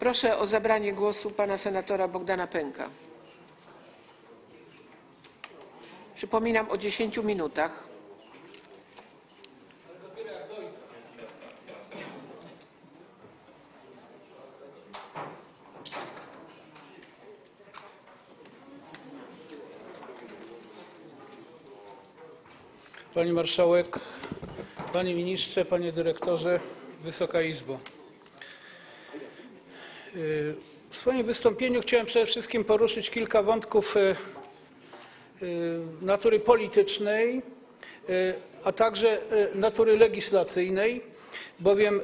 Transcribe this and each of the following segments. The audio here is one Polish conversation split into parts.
Proszę o zabranie głosu pana senatora Bogdana Pęka. Przypominam o 10 minutach. Pani Marszałek, Panie Ministrze, Panie Dyrektorze, Wysoka Izbo. W swoim wystąpieniu chciałem przede wszystkim poruszyć kilka wątków y, y, natury politycznej, y, a także natury legislacyjnej, bowiem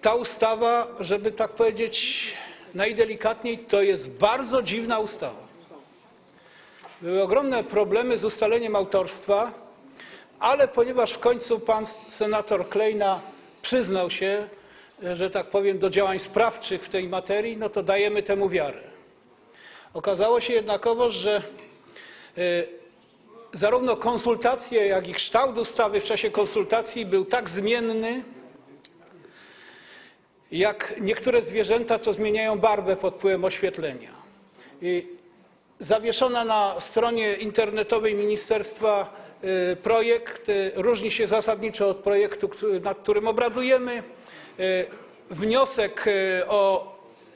ta ustawa, żeby tak powiedzieć najdelikatniej, to jest bardzo dziwna ustawa. Były ogromne problemy z ustaleniem autorstwa, ale ponieważ w końcu pan senator Klejna przyznał się, że tak powiem, do działań sprawczych w tej materii, no to dajemy temu wiarę. Okazało się jednakowoż, że y, zarówno konsultacje, jak i kształt ustawy w czasie konsultacji był tak zmienny, jak niektóre zwierzęta, co zmieniają barwę pod wpływem oświetlenia. I zawieszona na stronie internetowej ministerstwa y, projekt y, różni się zasadniczo od projektu, nad którym obradujemy. Y, Wniosek y, o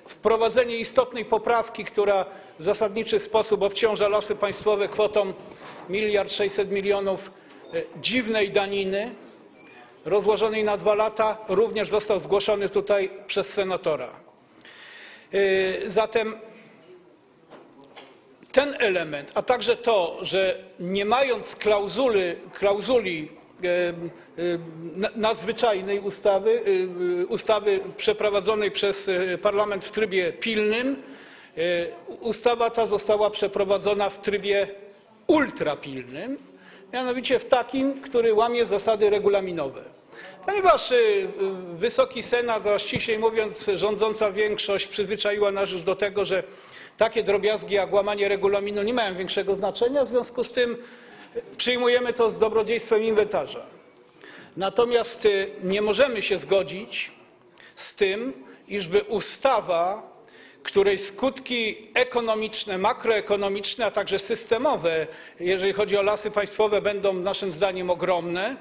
wprowadzenie istotnej poprawki, która w zasadniczy sposób obciąża lasy państwowe kwotą 1 600 milionów y, dziwnej daniny rozłożonej na dwa lata, również został zgłoszony tutaj przez senatora. Zatem ten element, a także to, że nie mając klauzuli, klauzuli nadzwyczajnej ustawy, ustawy przeprowadzonej przez y, parlament w trybie pilnym, y, ustawa ta została przeprowadzona w trybie ultrapilnym, mianowicie w takim, który łamie zasady regulaminowe. Ponieważ y, Wysoki Senat, a ściślej mówiąc rządząca większość przyzwyczaiła nas już do tego, że takie drobiazgi jak łamanie regulaminu nie mają większego znaczenia, w związku z tym przyjmujemy to z dobrodziejstwem inwentarza. Natomiast y, nie możemy się zgodzić z tym, iżby ustawa, której skutki ekonomiczne, makroekonomiczne, a także systemowe, jeżeli chodzi o lasy państwowe, będą naszym zdaniem ogromne,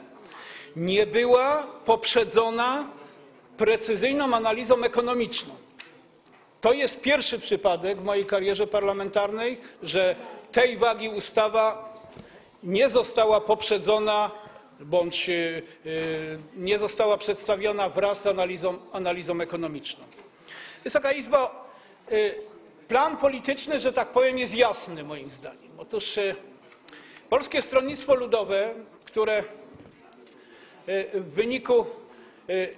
nie była poprzedzona precyzyjną analizą ekonomiczną. To jest pierwszy przypadek w mojej karierze parlamentarnej, że tej wagi ustawa nie została poprzedzona bądź y, y, nie została przedstawiona wraz z analizą, analizą ekonomiczną. Wysoka Izbo, y, plan polityczny, że tak powiem, jest jasny moim zdaniem. Otóż Polskie Stronnictwo Ludowe, które w wyniku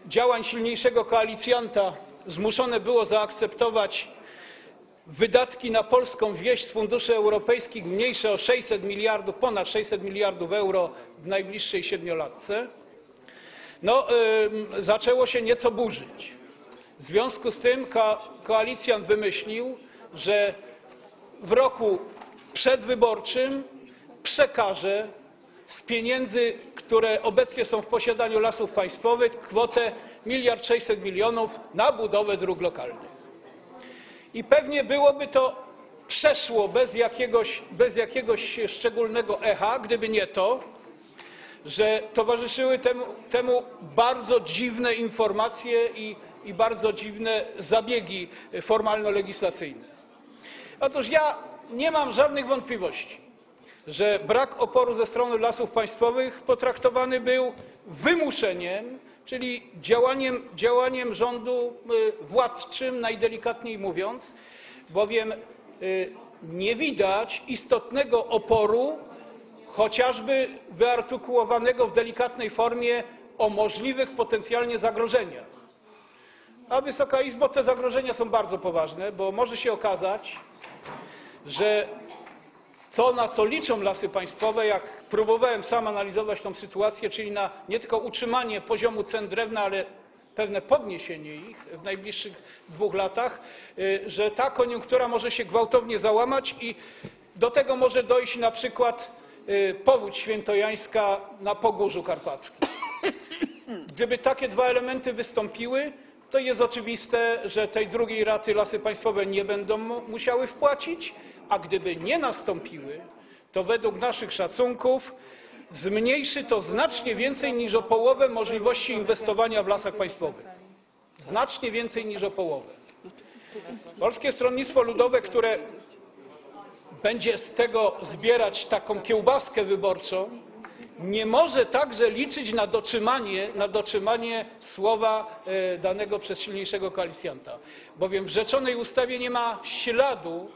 działań silniejszego koalicjanta zmuszone było zaakceptować wydatki na polską wieś z funduszy europejskich mniejsze o 600 miliardów, ponad 600 miliardów euro w najbliższej siedmiolatce, no, zaczęło się nieco burzyć. W związku z tym ko koalicjant wymyślił, że w roku przedwyborczym przekaże z pieniędzy, które obecnie są w posiadaniu lasów państwowych, kwotę 1 600 milionów na budowę dróg lokalnych. I pewnie byłoby to przeszło bez jakiegoś, bez jakiegoś szczególnego echa, gdyby nie to, że towarzyszyły temu, temu bardzo dziwne informacje i, i bardzo dziwne zabiegi formalno-legislacyjne. Otóż ja nie mam żadnych wątpliwości, że brak oporu ze strony lasów państwowych potraktowany był wymuszeniem, czyli działaniem, działaniem rządu y, władczym, najdelikatniej mówiąc, bowiem y, nie widać istotnego oporu, chociażby wyartykułowanego w delikatnej formie o możliwych potencjalnie zagrożeniach. A Wysoka Izbo, te zagrożenia są bardzo poważne, bo może się okazać, że to, na co liczą lasy państwowe, jak próbowałem sam analizować tę sytuację, czyli na nie tylko utrzymanie poziomu cen drewna, ale pewne podniesienie ich w najbliższych dwóch latach, y, że ta koniunktura może się gwałtownie załamać i do tego może dojść na przykład y, powódź świętojańska na Pogórzu Karpackim. Gdyby takie dwa elementy wystąpiły, to jest oczywiste, że tej drugiej raty lasy państwowe nie będą mu- musiały wpłacić, a gdyby nie nastąpiły, to według naszych szacunków zmniejszy to znacznie więcej niż o połowę możliwości inwestowania w lasach państwowych. Znacznie więcej niż o połowę. Polskie Stronnictwo Ludowe, które będzie z tego zbierać taką kiełbaskę wyborczą, nie może także liczyć na dotrzymanie, na dotrzymanie słowa e, danego przez silniejszego koalicjanta. Bowiem w rzeczonej ustawie nie ma śladu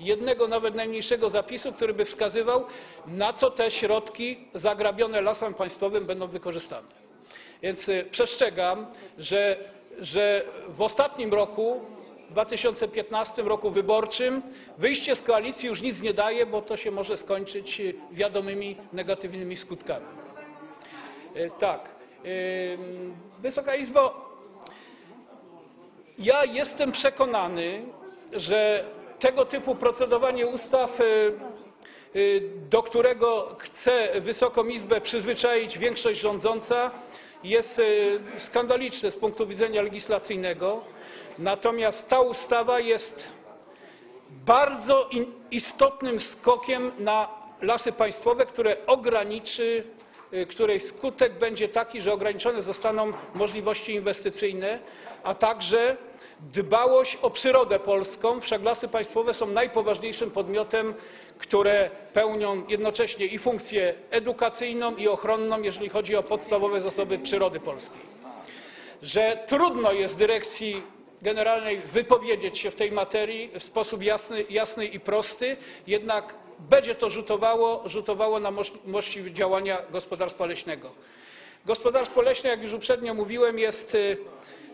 jednego nawet najmniejszego zapisu, który by wskazywał, na co te środki zagrabione lasem państwowym będą wykorzystane. Więc y, przestrzegam, że, że w ostatnim roku, 2015 roku wyborczym, wyjście z koalicji już nic nie daje, bo to się może skończyć y, wiadomymi negatywnymi skutkami. Y, Tak. Wysoka Izbo, ja jestem przekonany, że tego typu procedowanie ustaw, y, y, do którego chce Wysoką Izbę przyzwyczaić większość rządząca, jest y, skandaliczne z punktu widzenia legislacyjnego. Natomiast ta ustawa jest bardzo istotnym skokiem na lasy państwowe, które ograniczy, której skutek będzie taki, że ograniczone zostaną możliwości inwestycyjne, a także dbałość o przyrodę polską. Wszak lasy państwowe są najpoważniejszym podmiotem, które pełnią jednocześnie i funkcję edukacyjną i ochronną, jeżeli chodzi o podstawowe zasoby przyrody polskiej że trudno jest dyrekcji generalnej wypowiedzieć się w tej materii w sposób jasny, jasny i prosty, jednak będzie to rzutowało, rzutowało na możliwości działania gospodarstwa leśnego. Gospodarstwo leśne, jak już uprzednio mówiłem, jest y,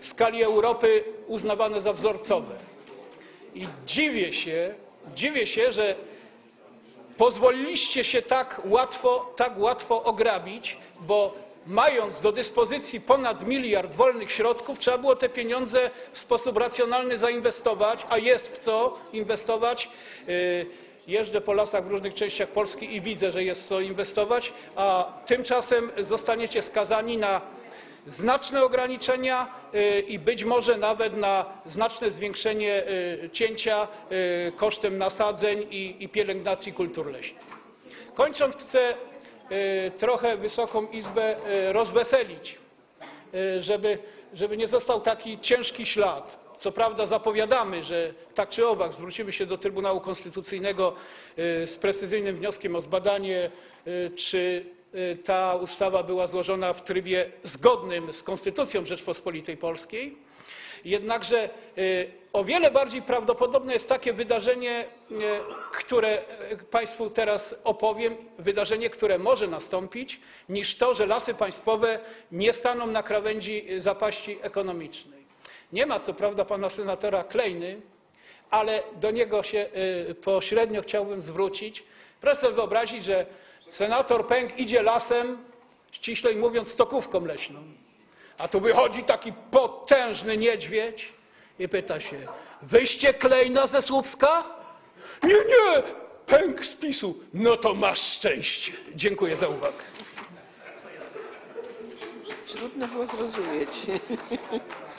w skali Europy uznawane za wzorcowe. I dziwię się, dziwię się, że pozwoliliście się tak łatwo, tak łatwo ograbić, bo mając do dyspozycji ponad miliard wolnych środków, trzeba było te pieniądze w sposób racjonalny zainwestować, a jest w co inwestować. Yy, Jeżdżę po lasach w różnych częściach Polski i widzę, że jest co inwestować, a tymczasem zostaniecie skazani na znaczne ograniczenia y, i być może nawet na znaczne zwiększenie y, cięcia y, kosztem nasadzeń i, pielęgnacji kultur leśnych. Kończąc, chcę trochę Wysoką Izbę rozweselić, żeby, żeby nie został taki ciężki ślad. Co prawda zapowiadamy, że tak czy owak zwrócimy się do Trybunału Konstytucyjnego z precyzyjnym wnioskiem o zbadanie, czy ta ustawa była złożona w trybie zgodnym z Konstytucją Rzeczpospolitej Polskiej. Jednakże y, o wiele bardziej prawdopodobne jest takie wydarzenie, y, które y, Państwu teraz opowiem, wydarzenie, które może nastąpić, niż to, że lasy państwowe nie staną na krawędzi y, zapaści ekonomicznej. Nie ma co prawda pana senatora Klejny, ale do niego się y, pośrednio chciałbym zwrócić. Proszę sobie wyobrazić, że senator Pęk idzie lasem, ściślej mówiąc, stokówką leśną. A tu wychodzi taki potężny niedźwiedź i pyta się, wyście Klejna ze Słupska? Nie, nie, Pęk z PiSu. No to masz szczęście. Dziękuję za uwagę. Trudno było zrozumieć.